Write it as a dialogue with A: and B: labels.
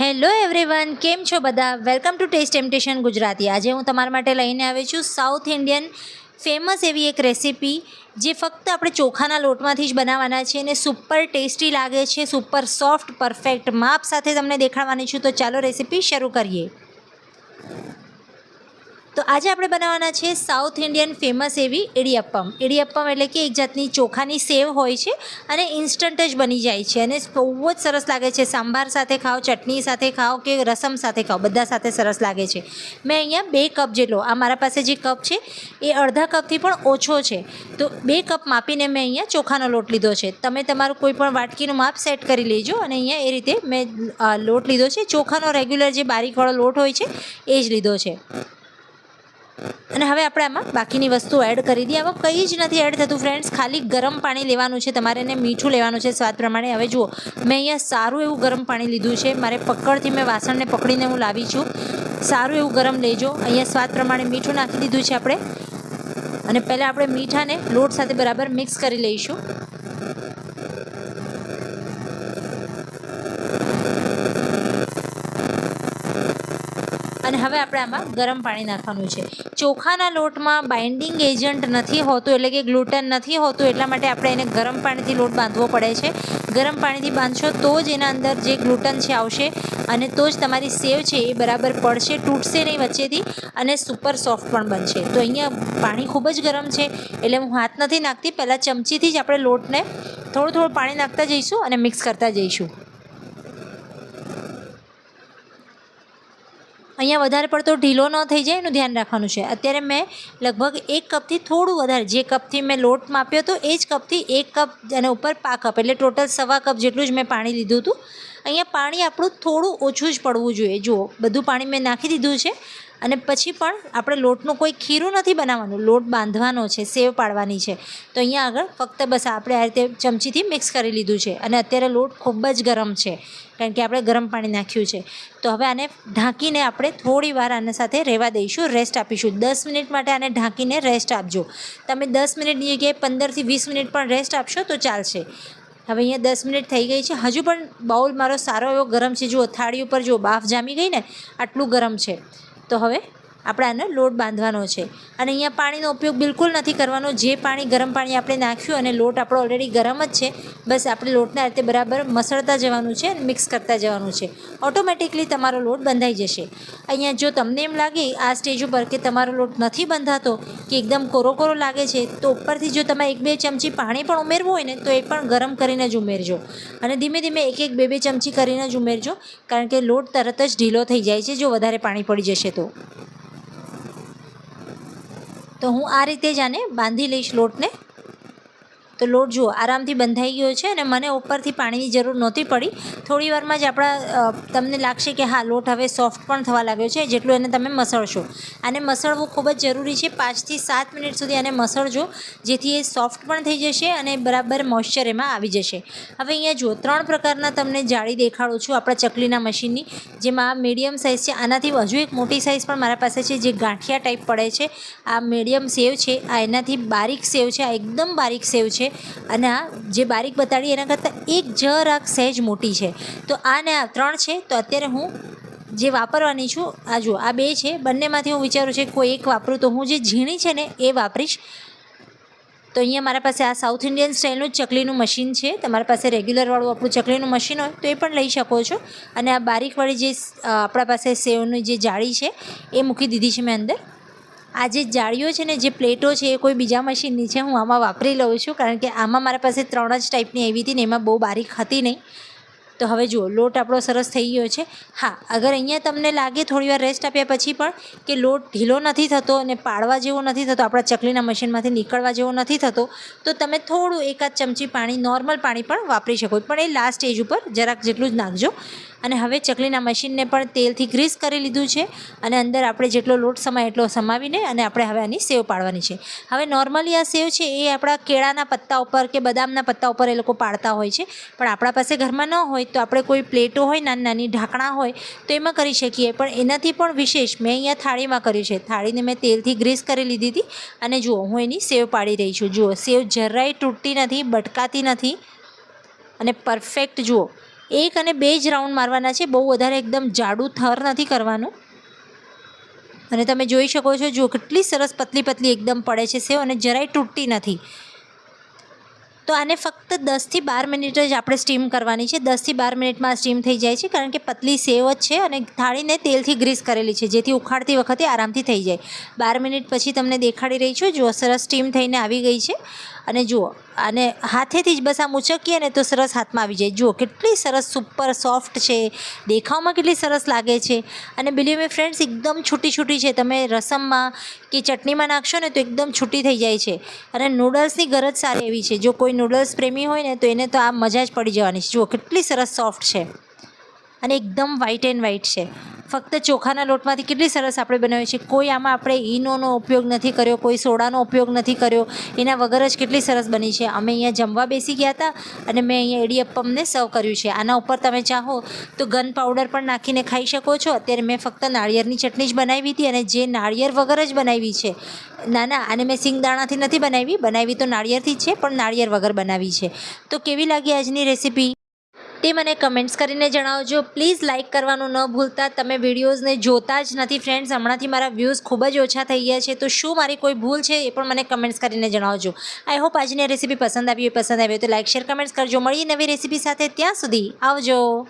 A: Hello everyone, કેમ છો બધા? Welcome to taste temptation Gujarati. આજે હું તમારા માટે લઈને આવી છું સાઉથ ઇન્ડિયન ફેમસ એવી એક રેસીપી જે ફક્ત આપણે ચોખાના લોટમાંથી જ બનાવવાના છે અને સુપર ટેસ્ટી લાગે છે, સુપર સોફ્ટ, પરફેક્ટ માપ સાથે તમને દેખાડવાની છું. તો ચાલો રેસીપી શરૂ કરીએ. તો આજે આપણે બનાવવાના છે સાઉથ ઇન્ડિયન ફેમસ એવી ઇડિયપ્પમ. ઇડિયપ્પમ એટલે કે એક જાતની ચોખાની સેવ હોય છે અને ઇન્સ્ટન્ટ જ બની જાય છે અને બહુ જ સરસ લાગે છે. સાંભાર સાથે ખાઓ, ચટણી સાથે ખાઓ કે રસમ સાથે ખાઓ, બધા સાથે સરસ લાગે છે. મેં અહીંયા બે કપ જેટલો, આ મારા પાસે જે કપ છે એ અડધા કપથી પણ ઓછો છે. તો બે કપ માપીને મેં અહીંયા ચોખાનો લોટ લીધો છે. તમે તમારું કોઈ પણ વાટકીનું માપ સેટ કરી લેજો અને અહીંયા એ રીતે મેં લોટ લીધો છે. ચોખાનો રેગ્યુલર જે બારીકવાળો લોટ હોય છે એ જ લીધો છે. હવે આપણે આમાં બાકીની વસ્તુ એડ કરી દઈએ. આમાં કંઈ જ નથી એડ થતું. ફ્રેન્ડ્સ ખાલી ગરમ પાણી લેવાનું છે. તમારે એને મીઠું લેવાનું છે. સ્વાદ પ્રમાણે. હવે જુઓ, મેં અહીંયા સારું એવું ગરમ પાણી લીધું છે. મારે પકડથી મેં વાસણને પકડીને હું લાવી છું. સારું એવું ગરમ લેજો. અહીંયા સ્વાદ પ્રમાણે મીઠું નાખી દીધું છે આપણે. અને પહેલાં આપણે મીઠાને લોટ સાથે બરાબર મિક્સ કરી લઈશું. અને હવે આપણે આમાં ગરમ પાણી નાખવાનું છે. ચોખાના લોટમાં બાઇન્ડિંગ એજન્ટ નથી હોતું, એટલે કે ગ્લુટન નથી હોતું, એટલા માટે આપણે એને ગરમ પાણીથી લોટ બાંધવો પડે છે. ગરમ પાણીથી બાંધશો તો જ એના અંદર જે ગ્લુટન છે આવશે અને તો જ તમારી સેવ છે એ બરાબર પડશે, તૂટશે નહીં વચ્ચેથી અને સુપર સોફ્ટ પણ બનશે. તો અહીંયા પાણી ખૂબ જ ગરમ છે, એટલે હું હાથ નથી નાખતી, પહેલાં ચમચીથી જ આપણે લોટને થોડું થોડું પાણી નાખતા જઈશું અને મિક્સ કરતા જઈશું. અહીંયા વધારે પડતો ઢીલો ન થઈ જાય એનું ધ્યાન રાખવાનું છે. અત્યારે મેં લગભગ એક કપથી થોડું વધારે, જે કપથી મેં લોટ માપ્યો હતો એ જ કપથી એક કપ અને ઉપર પા કપ એટલે ટોટલ સવા કપ જેટલું જ મેં પાણી લીધું હતું. અહીંયા પાણી આપણું થોડું ઓછું જ પડવું જોઈએ. જુઓ, બધું પાણી મેં નાખી દીધું છે અને પછી પણ આપણે લોટનું કોઈ ખીરું નથી બનાવવાનું. લોટ બાંધવાનો છે, સેવ પાડવાની છે. તો અહીંયા આગળ ફક્ત બસ આપણે આ રીતે ચમચીથી મિક્સ કરી લીધું છે અને અત્યારે લોટ ખૂબ જ ગરમ છે, કારણ કે આપણે ગરમ પાણી નાખ્યું છે. તો હવે આને ઢાંકીને આપણે થોડી વાર આના સાથે રહેવા દઈશું, રેસ્ટ આપીશું. દસ મિનિટ માટે આને ઢાંકીને રેસ્ટ આપજો. તમે દસ મિનિટની જગ્યાએ પંદરથી વીસ મિનિટ પણ રેસ્ટ આપશો તો ચાલશે. હવે અહીંયા દસ મિનિટ થઈ ગઈ છે. હજુ પણ બાઉલ મારો સારો એવો ગરમ છે. જુઓ, થાળી ઉપર જુઓ, બાફ જામી ગઈ ને, આટલું ગરમ છે. તો હવે આપણે આને લોટ બાંધવાનો છે. અને અહીંયા પાણીનો ઉપયોગ બિલકુલ નથી કરવાનો. જે પાણી ગરમ પાણી આપણે નાખ્યું અને લોટ આપણો ઓલરેડી ગરમ જ છે, બસ આપણે લોટને આ રીતે બરાબર મસળતા જવાનું છે અને મિક્સ કરતા જવાનું છે. ઓટોમેટિકલી તમારો લોટ બંધાઈ જશે. અહીંયા જો તમને એમ લાગે આ સ્ટેજ ઉપર કે તમારો લોટ નથી બંધાતો, કે એકદમ કોરો કોરો લાગે છે, તો ઉપરથી જો તમે એક બે ચમચી પાણી પણ ઉમેરવું હોય ને, તો એ પણ ગરમ કરીને જ ઉમેરજો. અને ધીમે ધીમે એક એક બે બે ચમચી કરીને જ ઉમેરજો, કારણ કે લોટ તરત જ ઢીલો થઈ જાય છે જો વધારે પાણી પડી જશે તો. તો હું આ રીતે જ આને બાંધી લઈશ લોટને. તો લોટ જુઓ, આરામથી બંધાઈ ગયો છે અને મને ઉપરથી પાણીની જરૂર નહોતી પડી. થોડી વારમાં જ આપણા તમને લાગશે કે હા, લોટ હવે સોફ્ટ પણ થવા લાગ્યો છે, જેટલું એને તમે મસળશો. આને મસળવું ખૂબ જ જરૂરી છે. પાંચથી સાત મિનિટ સુધી આને મસળજો, જેથી એ સોફ્ટ પણ થઈ જશે અને બરાબર મોઇશ્ચર એમાં આવી જશે. હવે અહીંયા જુઓ, ત્રણ પ્રકારના તમને જાળી દેખાડું છું આપણા ચકલીના મશીનની, જેમાં મીડિયમ સાઇઝ છે. આનાથી હજુ એક મોટી સાઇઝ પણ મારા પાસે છે, જે ગાંઠિયા ટાઈપ પડે છે. આ મીડિયમ સેવ છે, આ એનાથી બારીક સેવ છે, આ એકદમ બારીક સેવ છે. અને આ જે બારીક બતાડી, એના કરતાં એક જરાક સહેજ મોટી છે. તો આ ને આ ત્રણ છે. તો અત્યારે હું જે વાપરવાની છું, આ જુઓ, આ બે છે. બંનેમાંથી હું વિચારું છું કોઈ એક વાપરું તો હું જે ઝીણી છે ને, એ વાપરીશ. તો અહીંયા મારા પાસે આ સાઉથ ઇન્ડિયન સ્ટાઇલનું ચકલીનું મશીન છે. તમારા પાસે રેગ્યુલરવાળું આપણું ચકલીનું મશીન હોય, તો એ પણ લઈ શકો છો. અને આ બારીકવાળી જે આપણા પાસે સેવની જે જાળી છે, એ મૂકી દીધી છે મેં અંદર. આ જે જાળીઓ છે ને, જે પ્લેટો છે, એ કોઈ બીજા મશીનની છે, હું આમાં વાપરી લઉં છું, કારણ કે આમાં મારા પાસે ત્રણ જ ટાઈપની આવી હતી ને, એમાં બહુ બારીક હતી નહીં. તો હવે જુઓ, લોટ આપણો સરસ થઈ ગયો છે. હા, અગર અહીંયા તમને લાગે થોડી વાર રેસ્ટ આપ્યા પછી પણ કે લોટ ઢીલો નથી થતો અને પાડવા જેવો નથી થતો, આપણા ચકલીના મશીનમાંથી નીકળવા જેવો નથી થતો, તો તમે થોડું એકાદ ચમચી પાણી નોર્મલ પાણી પણ વાપરી શકો. પણ એ લાસ્ટ સ્ટેજ ઉપર જરાક જેટલું જ નાખજો. અને હવે ચકલીના મશીનને પણ તેલથી ગ્રીસ કરી લીધું છે અને અંદર આપણે જેટલો લોટ સમાય એટલો સમાવીને અને આપણે હવે આની સેવ પાડવાની છે. હવે નોર્મલી આ સેવ છે એ આપણા કેળાના પત્તા ઉપર કે બદામના પત્તા ઉપર એ લોકો પાડતા હોય છે. પણ આપણા પાસે ઘરમાં ન હોય તો આપણે કોઈ પ્લેટો હોય નાની નાની ઢાંકણા હોય તો એમાં કરી શકીએ. પણ એનાથી પણ વિશેષ મેં અહીંયા થાળીમાં કર્યું છે. થાળીને મેં તેલથી ગ્રીસ કરી લીધી હતી અને જુઓ, હું એની સેવ પાડી રહી છું. જુઓ, સેવ જરાય તૂટતી નથી, બટકાતી નથી અને પરફેક્ટ જુઓ. એક અને બે જ રાઉન્ડ મારવાના છે. બહુ વધારે એકદમ જાડું થર નથી કરવાનું. અને તમે જોઈ શકો છો, જો કેટલી સરસ પતલી પતલી એકદમ પડે છે સેવ અને જરાય તૂટતી નથી. તો આને ફક્ત દસથી બાર મિનિટ જ આપણે સ્ટીમ કરવાની છે. દસથી બાર મિનિટમાં સ્ટીમ થઈ જાય છે, કારણ કે પતલી સેવ જ છે અને થાળીને તેલથી ગ્રીસ કરેલી છે, જેથી ઉખાડતી વખતે આરામથી થઈ જાય. બાર મિનિટ પછી તમને દેખાડી રહી છું, જો સરસ સ્ટીમ થઈને આવી ગઈ છે. અને જુઓ, અને હાથેથી જ બસ આમ ઉચકીએ ને તો સરસ હાથમાં આવી જાય. જુઓ, કેટલી સરસ, સુપર સોફ્ટ છે. દેખાવમાં કેટલી સરસ લાગે છે. અને બિલીવ મી ફ્રેન્ડ્સ એકદમ છૂટી છૂટી છે. તમે રસમમાં કે ચટણીમાં નાખશો ને તો એકદમ છૂટી થઈ જાય છે. અને નૂડલ્સની ગરજ સારી એવી છે. જો કોઈ નૂડલ્સ પ્રેમી હોય ને તો એને તો આ મજા જ પડી જવાની છે. જુઓ, કેટલી સરસ સોફ્ટ છે. અને એકદમ વ્હાઇટ એન્ડ વ્હાઇટ છે. ફક્ત ચોખાના લોટમાંથી કેટલી સરસ આપણે બનાવીએ છીએ. કોઈ આમાં આપણે ઈનોનો ઉપયોગ નથી કર્યો, કોઈ સોડાનો ઉપયોગ નથી કર્યો. એના વગર જ કેટલી સરસ બની છે. અમે અહીંયા જમવા બેસી ગયા હતા અને મેં અહીંયા એડિયપ્પમને સર્વ કર્યું છે. આના ઉપર તમે ચાહો તો ગન પાવડર પણ નાખીને ખાઈ શકો છો. અત્યારે મેં ફક્ત નાળિયેરની ચટણી જ બનાવી હતી અને જે નાળિયેર વગર જ બનાવી છે ના ના અને મેં સિંગદાણાથી નથી બનાવી. બનાવી તો નાળિયેરથી જ છે, પણ નાળિયેર વગર બનાવી છે. તો કેવી લાગી આજની રેસીપી તે મને કમેન્ટ્સ કરીને જણાવજો. પ્લીઝ લાઇક કરવાનું ન ભૂલતા. તમે વિડીયોઝને જોતા જ નથી ફ્રેન્ડ્સ. હમણાંથી મારા વ્યૂઝ ખૂબ જ ઓછા થઈ ગયા છે. તો શું મારી કોઈ ભૂલ છે એ પણ મને કમેન્ટ્સ કરીને જણાવજો. આઈ હોપ આજની રેસીપી પસંદ આવી પસંદ આવી તો લાઇક શેર, કમેન્ટ્સ કરજો. મળીએ નવી રેસીપી સાથે. ત્યાં સુધી આવજો.